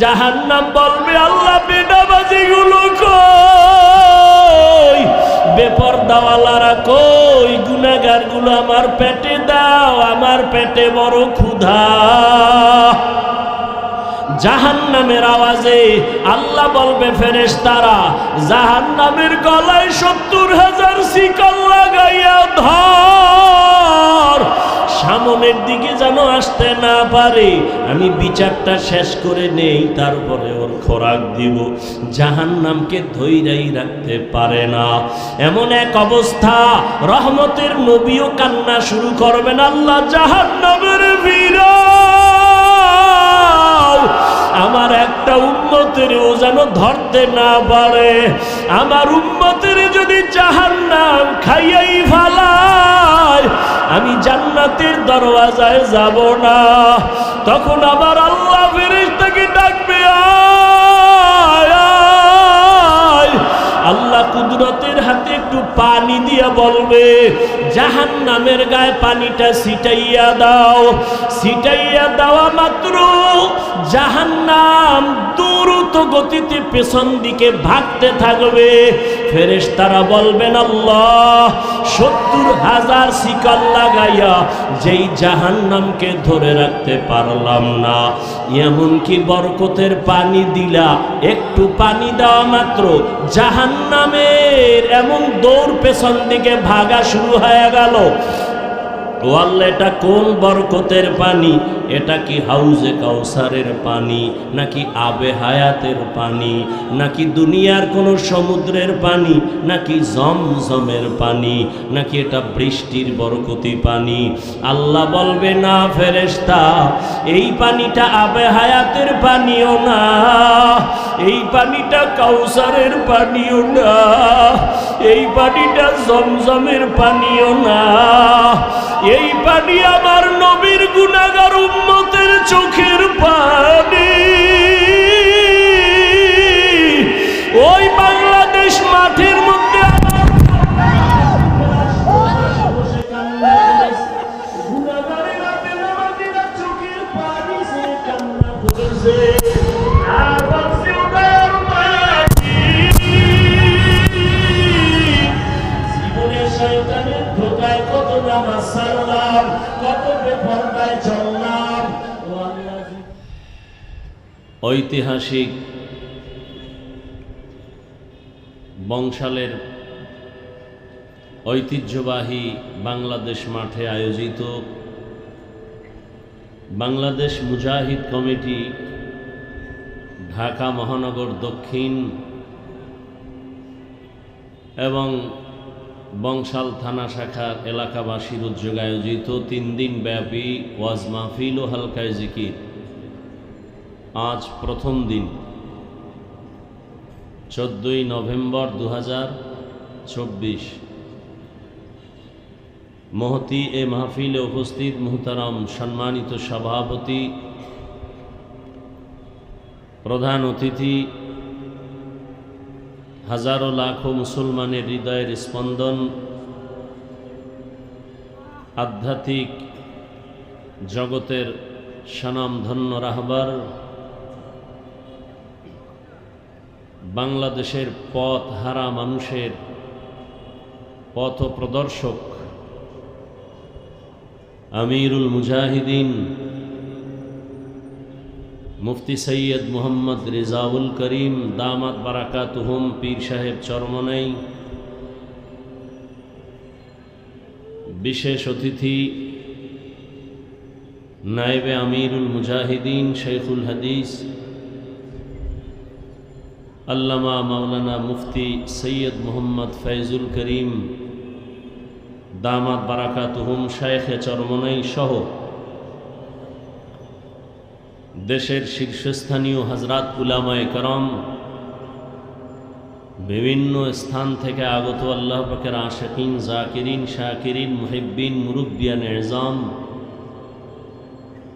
জাহান্নাম বলবে, আল্লাহ বেদাবাজি গুলো কই? বেপরদাওয়ালারা কই? গুনাগারগুলো আমার পেটে দাও, আমার পেটে বড় ক্ষুধা। জাহান নামের আওয়াজে আল্লাহ বলবে ফেরেশ তারা জাহান নামের গলায় সত্তর হাজার শিকল লাগাইয়া ধর। সামনের দিকে যেন আসতে না পারে। আমি বিচারটা শেষ করে নেই, তারপরে ওর খোরাক দিব। জাহান নামকে ধৈরাই রাখতে পারে না। এমন এক অবস্থা, রহমতের নবীও কান্না শুরু করবেন আল্লাহ জাহান নামের বীর উন্মতের ও যেন ধরতে না পারে। আমার উন্মতের যদি জাহান্নাম খাইয়াই ফালায়, আমি জান্নাতের দরওয়াজায় যাব না। তখন আমার আল্লাহ ফেরেশতাকে ডাকবে। আল্লাহ কুদরতের হাতে একটু পানি দিয়ে বলবে জাহান নামের গায়ে পানিটা ছিটাইয়া দাও। ছিটাইয়া দেওয়া মাত্র জাহান নাম দ্রুত গতিতে পেছন দিকে ভাগতে থাকবে। ফেরেশ তারা বলবেন, আল্লাহ, সত্তর হাজার শিকল লাগাইয়া যেই জাহান নামকে ধরে রাখতে পারলাম না। এমনকি বরকতের পানি দিলা, একটু পানি দেওয়া মাত্র জাহান নামের এমন দৌড় পেছন দিকে ভাগা শুরু হয়ে গেল। ও আল্লাহ এটা কোন বরকতের পানি? এটা কি হাউজে কাউসারের পানি, নাকি আবে হায়াতের পানি, নাকি দুনিয়ার কোনো সমুদ্রের পানি, নাকি জমজমের পানি, নাকি এটা বৃষ্টির বরকতি পানি? আল্লাহ বলবে, না ফেরেশতা, এই পানিটা আবে হায়াতের পানিও না, এই পানিটা কাউসারের পানিও না, এই পানিটা জমজমের পানিও না এই পানি আমার নবীর গুণাগার উম্মতের ঐতিহাসিক বংশালের ঐতিহ্যবাহী বাংলাদেশ মাঠে আয়োজিত বাংলাদেশ মুজাহিদ কমিটি ঢাকা মহানগর দক্ষিণ এবং বংশাল থানা শাখার এলাকাবাসীর উদ্যোগে আয়োজিত তিন দিন ব্যাপী ওয়াজ মাহফিল ও হালকায় জিকির। আজ প্রথম দিন। চোদ্দই নভেম্বর দু চব্বিশ। মহতি এ মাহফিলে উপস্থিত মুহতারাম সম্মানিত সভাপতি, প্রধান অতিথি, হাজারো লাখো মুসলমানের হৃদয়ের স্পন্দন, আধ্যাত্মিক জগতের স্বনামধন্য রাহবার বাংলাদেশের পথ হারা মানুষের পথ প্রদর্শক আমিরুল মুজাহিদিন মুফতি সৈয়দ মোহাম্মদ রেজাউল করিম দামাত বারাকাতুহুম পীর সাহেব চরমনাই, বিশেষ অতিথি নায়েবে আমিরুল মুজাহিদিন শেখুল হাদিস আল্লামা মাওলানা মুফতি সৈয়দ মোহাম্মদ ফৈজুল করিম দামাত বারাকাতুহুম শায়েখে চরমনাই সহ দেশের শীর্ষস্থানীয় হজরত উলামায়ে করম বিভিন্ন স্থান থেকে আগত আল্লাহ পাকের আশাকিন, জাকিরিন, শাকিরিন, মুহিব্বিন, মুরব্বিয়ান, এজাম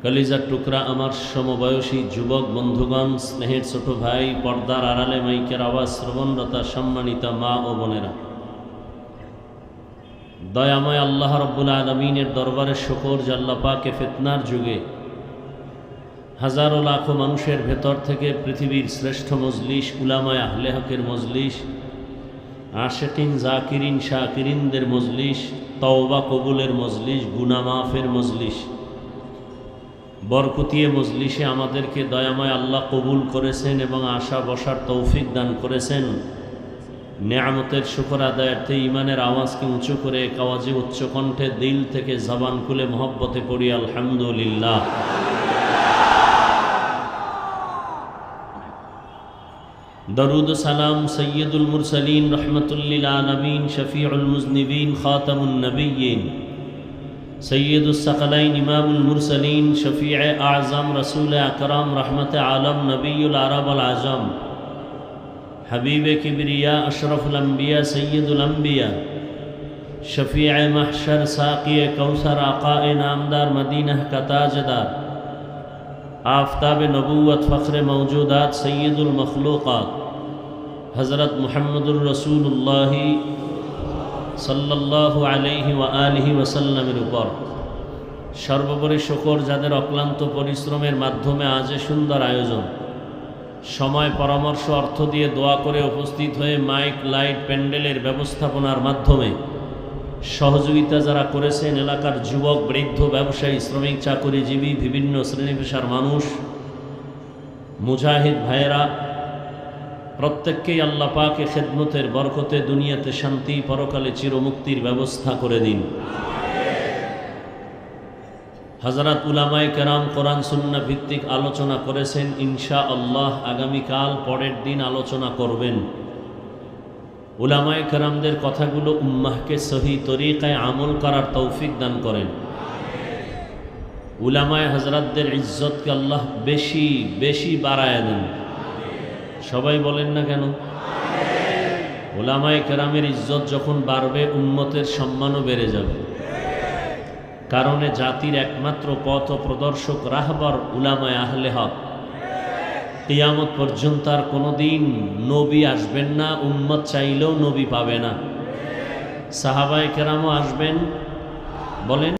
কলিজার টুকরা আমার সমবয়সী যুবক বন্ধুগণ, স্নেহের ছোট ভাই, পর্দার আড়ালে মাইকের আওয়াজ, শ্রবণরতা সম্মানিতা মা ও বোনেরা। দয়াময় আল্লাহ রব্বুল আলমিনের দরবারে শকর জাল্লাপাকে ফেতনার যুগে হাজারো লাখো মানুষের ভেতর থেকে পৃথিবীর শ্রেষ্ঠ মজলিস, উলামায় আহলে হকের মজলিস, আশেকিন, জাকিরিন, শাকিরিনদের মজলিস, তওবা কবুলের মজলিস গুনামাফের মজলিস বরকতিয়ে মজলিসে আমাদেরকে দয়াময় আল্লাহ কবুল করেছেন এবং আশা বসার তৌফিক দান করেছেন। নেয়ামতের শুকর আদায়ার্থে ইমানের আওয়াজকে উঁচু করে কাওয়াজে উচ্চ কণ্ঠে দিল থেকে জবান খুলে মহব্বতে পড়ি, আলহামদুলিল্লাহ। দরুদ সালাম সৈয়দুল মুরসলিন, রহমতুল্লিল আলমিন, শফিউল মুজনিবিন, খাতামুন سید الثقلین إمام المرسلین شفیع أعظم رسول اکرم رحمت عالم نبی العرب العظم. حبیب کبریا أشرف الانبیاء سید الانبیاء شفیع محشر ساقی کوثر آقا نامدار مدینہ کا تاجدار آفتاب نبوت فخر موجودات سید المخلوقات. حضرت محمد الرسول اللہ সাল্লাহ আলহি ওয়া আলহি উপর। সর্বোপরি শকর যাদের অক্লান্ত পরিশ্রমের মাধ্যমে আজ সুন্দর আয়োজন। সময় পরামর্শ অর্থ দিয়ে দোয়া করে উপস্থিত হয়ে মাইক, লাইট, প্যান্ডেলের ব্যবস্থাপনার মাধ্যমে সহযোগিতা যারা করেছেন এলাকার যুবক, বৃদ্ধ, ব্যবসায়ী, শ্রমিক, চাকরিজীবী, বিভিন্ন শ্রেণি পেশার মানুষ, মুজাহিদ ভাইয়েরা প্রত্যেককেই আল্লাহ পাকে খেদমতের বরকতে দুনিয়াতে শান্তি, পরকালে চিরমুক্তির ব্যবস্থা করে দিন। হজরত উলামায় কেরাম কোরআন, সুন্না ভিত্তিক আলোচনা করেছেন ইনশা আল্লাহ আগামীকাল পরের দিন আলোচনা করবেন। উলামায় কেরামদের কথাগুলো উম্মাহকে সহি তরিকায় আমল করার তৌফিক দান করেন। উলামায় হজরতদের ইজ্জতকে আল্লাহ বেশি বেশি বাড়ায় দেন। সবাই বলেন না কেন? ওলামায় কেরামের ইজ্জত যখন বাড়বে উন্মতের সম্মানও বেড়ে যাবে। কারণে জাতির একমাত্র পথ প্রদর্শক, রাহবর উলামায় আহলে হক। কিয়ামত পর্যন্ত আর কোনোদিন নবী আসবেন না, উম্মত চাইলেও নবী পাবে না। সাহাবায় কেরামও আসবেন। বলেন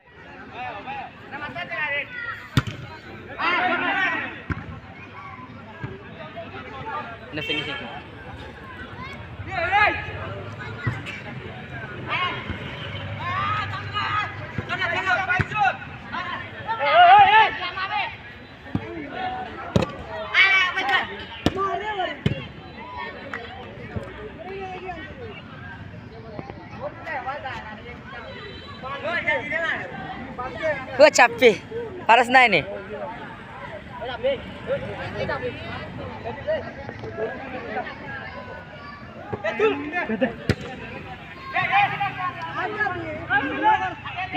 Gue capek, paras na ini.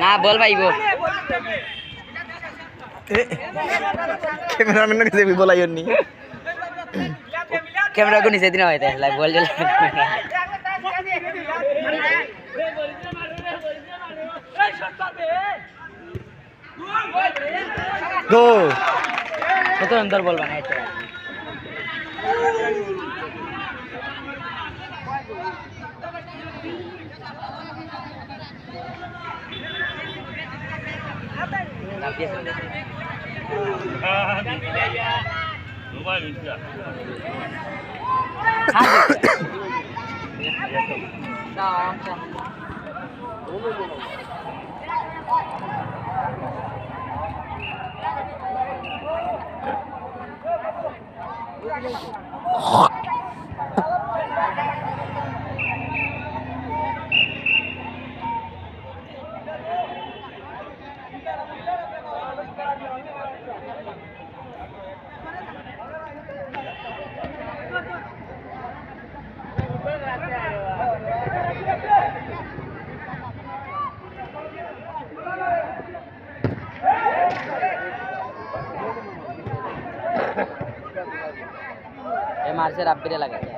না বল ভাই গো ক্যামেরাম্যান কাছে বলাই নি? ক্যামেরা কো নিচে দিন হইতে লাইভ বল জল গো কত অন্তর বলবা না এটা। এ মারছে রাব্বিরে লাগাই